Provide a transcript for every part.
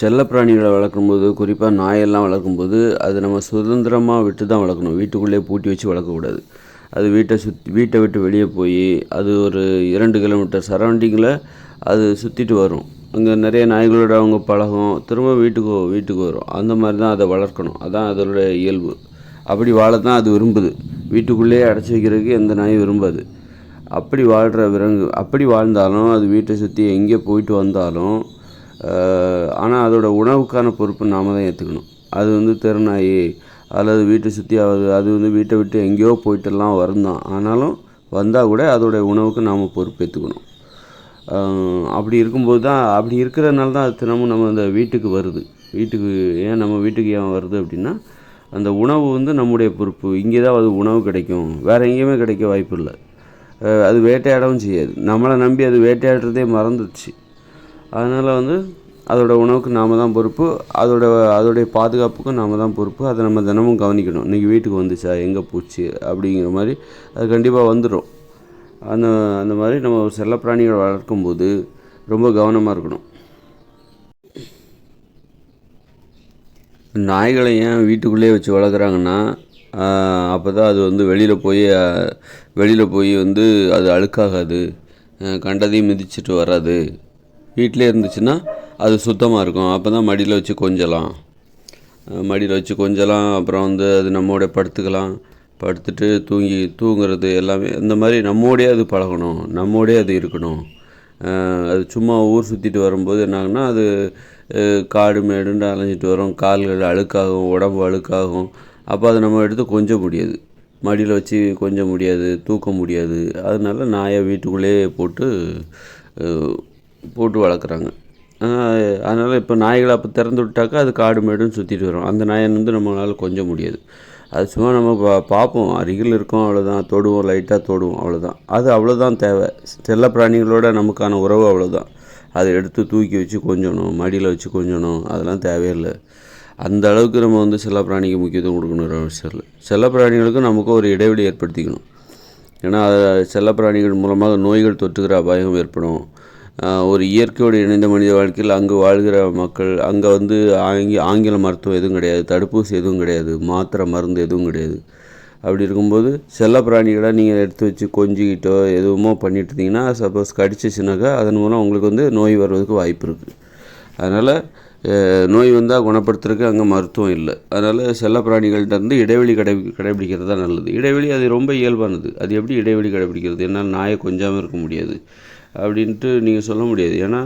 செல்லப்பிராணிகளை வளர்க்கும்போது குறிப்பாக நாயெல்லாம் வளர்க்கும்போது அது நம்ம சுதந்திரமாக விட்டு தான் வளர்க்கணும். வீட்டுக்குள்ளேயே பூட்டி வச்சு வளர்க்கக்கூடாது. அது வீட்டை சுத் வீட்டை விட்டு வெளியே போய் அது ஒரு இரண்டு கிலோமீட்டர் சரௌண்டிங்கில் அது சுற்றிட்டு வரும். அங்கே நிறைய நாய்களோட அவங்க பழகும். திரும்ப வீட்டுக்கு வீட்டுக்கு வரும். அந்த மாதிரி தான் அதை வளர்க்கணும். அதான் அதோடைய இயல்பு. அப்படி வாழ தான் அது விரும்புது. வீட்டுக்குள்ளேயே அடைச்சி வைக்கிறதுக்கு எந்த நாயும் விரும்பாது. அப்படி வாழ்கிற விலங்கு அப்படி வாழ்ந்தாலும் அது வீட்டை சுற்றி எங்கே போயிட்டு வந்தாலும் ஆனால் அதோட உணவுக்கான பொறுப்பு நாம் தான் ஏற்றுக்கணும் அது வந்து திறனாயி அல்லது வீட்டை சுற்றி அது அது வந்து வீட்டை விட்டு எங்கேயோ போயிட்டுலாம் வருந்தான் ஆனாலும் வந்தால் கூட அதோடைய உணவுக்கு நாம் பொறுப்பேற்றுக்கணும் அப்படி இருக்கும்போது தான் அப்படி இருக்கிறதுனால தான் அது தினமும் நம்ம அந்த வீட்டுக்கு வருது. வீட்டுக்கு ஏன் நம்ம வீட்டுக்கு ஏன் வருது அப்படின்னா அந்த உணவு வந்து நம்முடைய பொறுப்பு. இங்கே தான் அது உணவு கிடைக்கும். வேறு எங்கேயுமே கிடைக்க வாய்ப்பு இல்லை. அது வேட்டையாடவும் செய்யாது. நம்மளை நம்பி அது வேட்டையாடுறதே மறந்துடுச்சு. அதனால் வந்து அதோட உணவுக்கு நாம் தான் பொறுப்பு அதோட அதோடைய பாதுகாப்புக்கும் நாம் தான் பொறுப்பு. அதை நம்ம தினமும் கவனிக்கணும். இன்றைக்கி வீட்டுக்கு வந்துச்சா? எங்கே போச்சு? அப்படிங்கிற மாதிரி அது கண்டிப்பாக வந்துடும் அந்த அந்த மாதிரி நம்ம ஒரு செல்லப்பிராணிகளை வளர்க்கும்போது ரொம்ப கவனமாக இருக்கணும். நாய்களை ஏன் வீட்டுக்குள்ளேயே வச்சு வளர்க்குறாங்கன்னா அப்போ தான் அது வந்து வெளியில் போய் வெளியில் போய் வந்து அது அழுக்காகாது. கண்டதையும் மிதிச்சிட்டு வராது. வீட்டிலே இருந்துச்சுன்னா அது சுத்தமாக இருக்கும். அப்போ தான் மடியில் வச்சு கொஞ்சலாம். மடியில் வச்சு கொஞ்சலாம் அப்புறம் வந்து அது நம்மோட படுத்துக்கலாம். படுத்துட்டு தூங்கி தூங்குறது எல்லாமே இந்த மாதிரி நம்மோடையே அது பழகணும். நம்மோடயே அது இருக்கணும். அது சும்மா ஊர் சுற்றிட்டு வரும்போது என்னாகுன்னா அது காடு மேடுன்னு அலைஞ்சிட்டு வரும். கால்கள் அழுக்காகும் உடம்பு அழுக்காகும். அப்போ அதை நம்ம எடுத்து கொஞ்ச முடியாது. மடியில் வச்சு கொஞ்ச முடியாது தூக்க முடியாது. அதனால நாயை வீட்டுக்குள்ளேயே போட்டு போட்டு வளர்க்குறாங்க. அதனால் இப்போ நாய்களை அப்போ திறந்து விட்டாக்கா அது காடு மேடுன்னு சுற்றிட்டு வரும். அந்த நாயை வந்து நம்மளால் கொஞ்ச முடியாது. அது சும்மா நம்ம பா பார்ப்போம் அருகில் இருக்கோம் அவ்வளோதான் தொடுவோம் லைட்டாக தொடுவோம் அவ்வளோதான் அது அவ்வளோதான் தேவை. செல்ல பிராணிகளோட நமக்கான உறவு அவ்வளோதான் அதை எடுத்து தூக்கி வச்சு கொஞ்சணும் மடியில் வச்சு கொஞ்சணும் அதெல்லாம் தேவையில்லை. அந்த அளவுக்கு நம்ம வந்து செல்ல பிராணிக்கு முக்கியத்துவம் கொடுக்கணும் அவசியம் இல்லை. செல்ல பிராணிகளுக்கும் நமக்கு ஒரு இடைவெளி ஏற்படுத்திக்கணும். ஏன்னா செல்ல பிராணிகள் மூலமாக நோய்கள் தொற்றுகிற அபாயம் ஏற்படும். ஒரு இயற்கையோடு இணைந்த மனித வாழ்க்கையில் அங்கு வாழ்கிற மக்கள் அங்கே வந்து ஆங்கி ஆங்கில மருத்துவம் எதுவும் கிடையாது தடுப்பூசி எதுவும் கிடையாது மாத்திரை மருந்து எதுவும் கிடையாது. அப்படி இருக்கும்போது செல்ல பிராணிகளை நீங்கள் எடுத்து வச்சு கொஞ்சிக்கிட்டோ எதுவுமோ பண்ணிட்டு இருந்தீங்கன்னா சப்போஸ் கடிச்சிச்சுனாக்கா அதன் மூலம் உங்களுக்கு வந்து நோய் வர்றதுக்கு வாய்ப்பு இருக்குது அதனால் நோய் வந்தால் குணப்படுத்துறதுக்கு அங்கே மருத்துவம் இல்லை. அதனால் செல்ல பிராணிகள்கிட்டருந்து இடைவெளி கடை கடைபிடிக்கிறது தான் நல்லது. இடைவெளி அது ரொம்ப இயல்பானது. அது எப்படி இடைவெளி கடைபிடிக்கிறது என்னால் நாயை கொஞ்சாமல் இருக்க முடியாது. அப்படின்ட்டு நீங்கள் சொல்ல முடியாது. ஏன்னா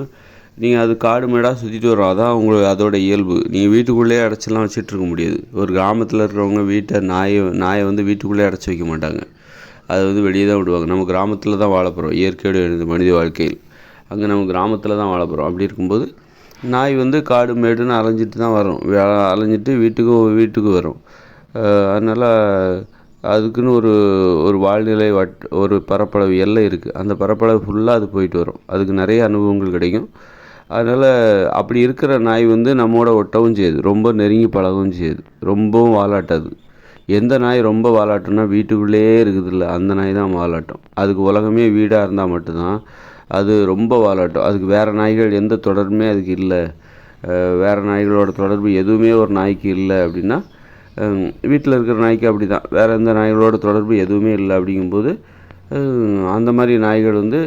நீங்கள் அது காடு மேடாக சுற்றிட்டு வரோம் அதான் உங்களுக்கு அதோட இயல்பு. நீங்கள் வீட்டுக்குள்ளேயே அடைச்சிலாம் வச்சிட்ருக்க முடியாது. ஒரு கிராமத்தில் இருக்கிறவங்க வீட்டை நாயை நாயை வந்து வீட்டுக்குள்ளேயே அடைச்சி வைக்க மாட்டாங்க. அதை வந்து வெளியே தான் விடுவாங்க. நம்ம கிராமத்தில் தான் வாழ போகிறோம் இயற்கையோடு எழுந்த மனித வாழ்க்கையில். அங்கே நம்ம கிராமத்தில் தான் வாழ போகிறோம் அப்படி இருக்கும்போது நாய் வந்து காடு மேடுன்னு அலைஞ்சிட்டு தான் வரும் அலைஞ்சிட்டு வீட்டுக்கு வீட்டுக்கு வரும் அதனால் அதுக்குன்னு ஒரு ஒரு வாழ்நிலை வட் ஒரு பரப்பளவு எல்லை இருக்குது அந்த பரப்பளவு ஃபுல்லாக அது போயிட்டு வரும். அதுக்கு நிறைய அனுபவங்கள் கிடைக்கும். அதனால் அப்படி இருக்கிற நாய் வந்து நம்மோட ஒட்டவும் செய்யுது. ரொம்ப நெருங்கி பழகவும் செய்யுது. ரொம்பவும் வாலாட்டாது. எந்த நாய் ரொம்ப வாலாட்டம்னா வீட்டுக்குள்ளேயே இருக்குதுல்ல அந்த நாய் தான் வாலாட்டம். அதுக்கு உலகமே வீடாக இருந்தால் மட்டும்தான் அது ரொம்ப வாலாட்டம். அதுக்கு வேறு நாய்கள் எந்த தொடர்புமே அதுக்கு இல்லை. வேறு நாய்களோட தொடர்பு எதுவுமே ஒரு நாய்க்கு இல்லை அப்படின்னா வீட்டில் இருக்கிற நாய்க்கு அப்படி தான் வேறு எந்த நாய்களோட தொடர்பு எதுவுமே இல்லை அப்படிங்கும்போது அந்த மாதிரி நாய்கள் வந்து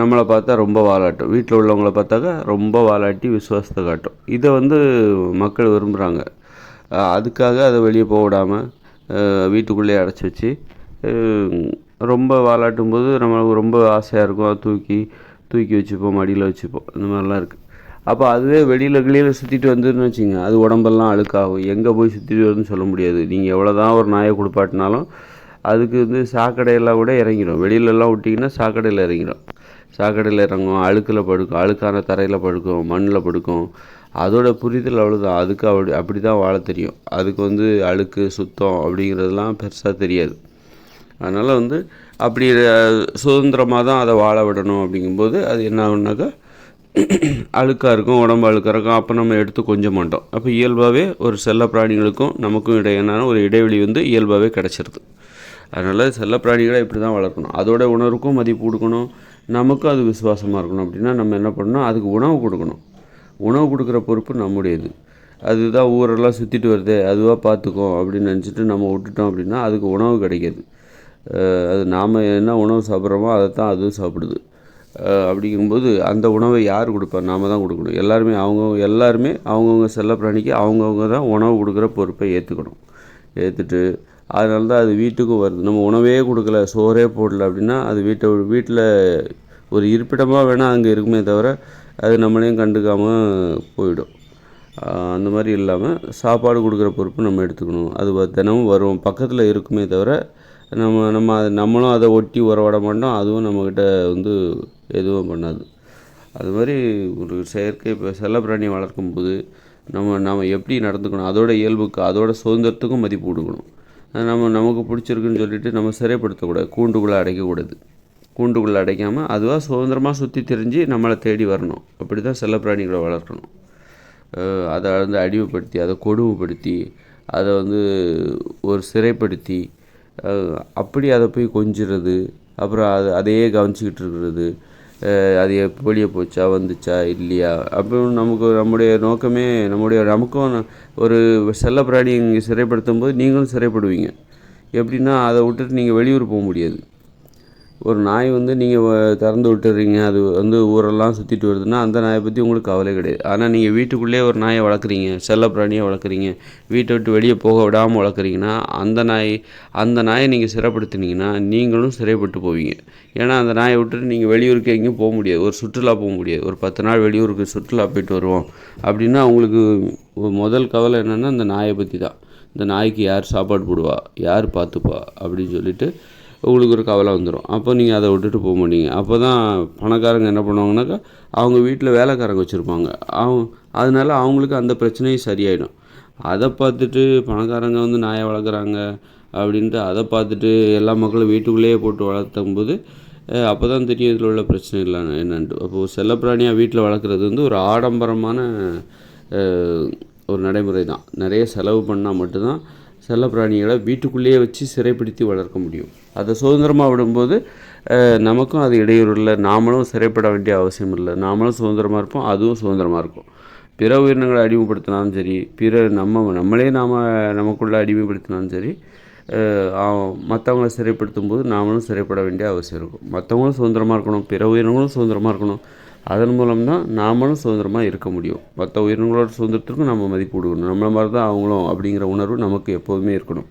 நம்மளை பார்த்தா ரொம்ப வாலாட்டும். வீட்டில் உள்ளவங்கள பார்த்தாக்கா ரொம்ப வாலாட்டி விசுவாசத்தை காட்டும். இதை வந்து மக்கள் விரும்புகிறாங்க அதுக்காக அதை வெளியே போக விடாமல் வீட்டுக்குள்ளேயே அடைச்சி வச்சு ரொம்ப வாலாட்டும் போது நம்மளுக்கு ரொம்ப ஆசையாக இருக்கும். அதை தூக்கி தூக்கி வச்சுப்போம் மடியில் வச்சுப்போம். இந்த மாதிரிலாம் இருக்குது அப்போ அதுவே வெளியில் கிளியில் சுற்றிட்டு வந்துன்னு வச்சுங்க. அது உடம்பெல்லாம் அழுக்காகும். எங்கே போய் சுற்றிட்டு வருதுன்னு சொல்ல முடியாது. நீங்கள் எவ்வளோ தான் ஒரு நாயை கொடுப்பாட்டினாலும் அதுக்கு வந்து சாக்கடையெல்லாம் கூட இறங்கிடும். வெளியிலலாம் விட்டிங்கன்னா சாக்கடையில் இறங்கிடும். சாக்கடையில் இறங்கும். அழுக்கில் படுக்கும். அழுக்கான தரையில் படுக்கும். மண்ணில் படுக்கும். அதோட புரிதல் அவ்வளோதான் அதுக்கு அப்படி அப்படி தான் வாழ தெரியும். அதுக்கு வந்து அழுக்கு சுத்தம் அப்படிங்கிறதுலாம் பெருசாக தெரியாது. அதனால் வந்து அப்படி சுதந்திரமாக தான் அதை வாழ விடணும் அப்படிங்கும்போது அது என்ன ஆகுனாக்கா அழுக்காக இருக்கும் உடம்பு அழுக்காக இருக்கும். அப்போ நம்ம எடுத்து கொஞ்ச மாட்டோம். அப்போ இயல்பாகவே ஒரு செல்ல பிராணிகளுக்கும் நமக்கும் இடையான ஒரு இடைவெளி வந்து இயல்பாகவே கிடச்சிருது. அதனால் செல்ல பிராணிகளை இப்படி தான் வளர்க்கணும். அதோட உணர்வுக்கும் மதிப்பு கொடுக்கணும். நமக்கும் அது விசுவாசமாக இருக்கணும். அப்படின்னா நம்ம என்ன பண்ணணும்? அதுக்கு உணவு கொடுக்கணும். உணவு கொடுக்குற பொறுப்பு நம்முடையது. அதுதான் ஊரெல்லாம் சுற்றிட்டு வருது அதுவாக பார்த்துக்கோ அப்படின்னு நினச்சிட்டு நம்ம விட்டுட்டோம் அப்படின்னா அதுக்கு உணவு கிடைக்காது. அது நாம் என்ன உணவு சாப்பிட்றோமோ அதை தான் அதுவும் சாப்பிடுது. அப்படிங்கும்போது அந்த உணவை யார் கொடுப்பா? நாம தான் கொடுக்கணும். எல்லாருமே அவங்கவுங்க எல்லாருமே அவங்கவுங்க செல்லப்பிராணிக்கு அவங்கவுங்க தான் உணவு கொடுக்குற பொறுப்பை ஏற்றுக்கணும் ஏற்றுட்டு அதனால தான் அது வீட்டுக்கும் வருது. நம்ம உணவே கொடுக்கல சோறே போடல அப்படின்னா அது வீட்டை வீட்டில் ஒரு இருப்பிடமாக வேணால் அங்கே இருக்குமே தவிர அது நம்மளையும் கண்டுக்காமல் போயிடும். அந்த மாதிரி இல்லாமல் சாப்பாடு கொடுக்குற பொறுப்பு நம்ம எடுத்துக்கணும். அது வ- தினமும் வரும். பக்கத்தில் இருக்குமே தவிர நம்ம நம்ம அது நம்மளும் அதை ஒட்டி உறவாட மாட்டோம். அதுவும் நம்மக்கிட்ட வந்து எதுவும் பண்ணாது. அது மாதிரி ஒரு செயற்கை இப்போ செல்லப்பிராணியை வளர்க்கும் போது நம்ம நாம் எப்படி நடந்துக்கணும்? அதோட இயல்புக்கு அதோட சுதந்திரத்துக்கும் மதிப்பு கொடுக்கணும். அது நம்ம நமக்கு பிடிச்சிருக்குன்னு சொல்லிட்டு நம்ம சிறைப்படுத்தக்கூடாது. கூண்டுக்குள்ளே அடைக்கக்கூடாது. கூண்டுக்குள்ளே அடைக்காமல் அதுவாக சுதந்திரமாக சுற்றி திரிஞ்சு நம்மளை தேடி வரணும். அப்படி தான் செல்லப்பிராணிகளை வளர்க்கணும். அதை வந்து அடிமைப்படுத்தி அதை கொடுமைப்படுத்தி அதை வந்து ஒரு சிறைப்படுத்தி அப்படி அதை போய் கொஞ்சிறது அப்புறம் அது அதையே கவனிச்சிக்கிட்டு இருக்கிறது அது எப்போ வெளியே போச்சா வந்துச்சா இல்லையா? அப்போ நமக்கு நம்முடைய நோக்கமே நம்முடைய நமக்கும் ஒரு ஒரு செல்லப்பிராணி இங்கே சிறைப்படுத்தும் போது நீங்களும் சிறைப்படுவீங்க. எப்படின்னா அதை விட்டுட்டு நீங்கள் வெளியூர் போக முடியாது. ஒரு நாய் வந்து நீங்கள் திறந்து விட்டுறீங்க அது வந்து ஊரெல்லாம் சுற்றிட்டு வருதுன்னா அந்த நாயை பற்றி உங்களுக்கு கவலை கிடையாது. ஆனால் நீங்கள் வீட்டுக்குள்ளேயே ஒரு நாயை வளர்க்குறீங்க செல்லப்பிராணியை வளர்க்குறீங்க வீட்டை விட்டு வெளியே போக விடாமல் வளர்க்குறீங்கன்னா அந்த நாய் அந்த நாயை நீங்கள் சிறைப்படுத்தினீங்கன்னா நீங்களும் சிறைப்பட்டு போவீங்க. ஏன்னா அந்த நாயை விட்டுட்டு நீங்கள் வெளியூருக்கு எங்கேயும் போக முடியாது. ஒரு சுற்றுலா போக முடியாது. ஒரு பத்து நாள் வெளியூருக்கு சுற்றுலா போயிட்டு வருவோம். அப்படின்னா உங்களுக்கு முதல் கவலை என்னென்னா அந்த நாயை பற்றி தான் இந்த நாய்க்கு யார் சாப்பாடு போடுவா? யார் பார்த்துப்பா? அப்படின்னு சொல்லிட்டு உங்களுக்கு ஒரு கவலை வந்துடும் அப்போ நீங்கள் அதை விட்டுட்டு போக மாட்டீங்க. அப்போ தான் பணக்காரங்க என்ன பண்ணுவாங்கனாக்கா அவங்க வீட்டில் வேலைக்காரங்க வச்சுருப்பாங்க. அவங்க அதனால அவங்களுக்கு அந்த பிரச்சனையும் சரியாயிடும். அதை பார்த்துட்டு பணக்காரங்க வந்து நாயை வளர்க்குறாங்க அப்படின்ட்டு அதை பார்த்துட்டு எல்லா மக்களும் வீட்டுக்குள்ளேயே போட்டு வளர்த்தும் போது அப்போ தான் தெரியும் இதில் உள்ள பிரச்சனை இல்லை என்னன்ட்டு. அப்போது செல்லப்பிராணியாக வீட்டில் வளர்க்குறது வந்து ஒரு ஆடம்பரமான ஒரு நடைமுறை தான் நிறைய செலவு பண்ணால் மட்டும்தான் செல்லப்பிராணிகளை வீட்டுக்குள்ளேயே வச்சு சிறைப்படுத்தி வளர்க்க முடியும். அதை சுதந்திரமாக விடும்போது நமக்கும் அது இடையூறு இல்லை. நாமளும் சிறைப்பட வேண்டிய அவசியம் இல்லை. நாமளும் சுதந்திரமாக இருப்போம் அதுவும் சுதந்திரமாக இருக்கும். பிற உயிரினங்களை அடிமைப்படுத்தினாலும் சரி பிற நம்ம நம்மளே நாம் நமக்குள்ளே அடிமைப்படுத்தினாலும் சரி மற்றவங்களை சிறைப்படுத்தும் போது நாமளும் சிறைப்பட வேண்டிய அவசியம் இருக்கும். மற்றவங்களும் சுதந்திரமாக இருக்கணும் பிற உயிரினங்களும் சுதந்திரமாக இருக்கணும். அதன் மூலம் தான் நாமளும் சுதந்திரமாக இருக்க முடியும். மற்ற உயிரினங்களோட சுதந்திரத்திற்கும் நம்ம மதிப்பு கொடுக்கணும். நம்மளை மாதிரி தான் அவங்களும் அப்படிங்கிற உணர்வு நமக்கு எப்போதுமே இருக்கணும்.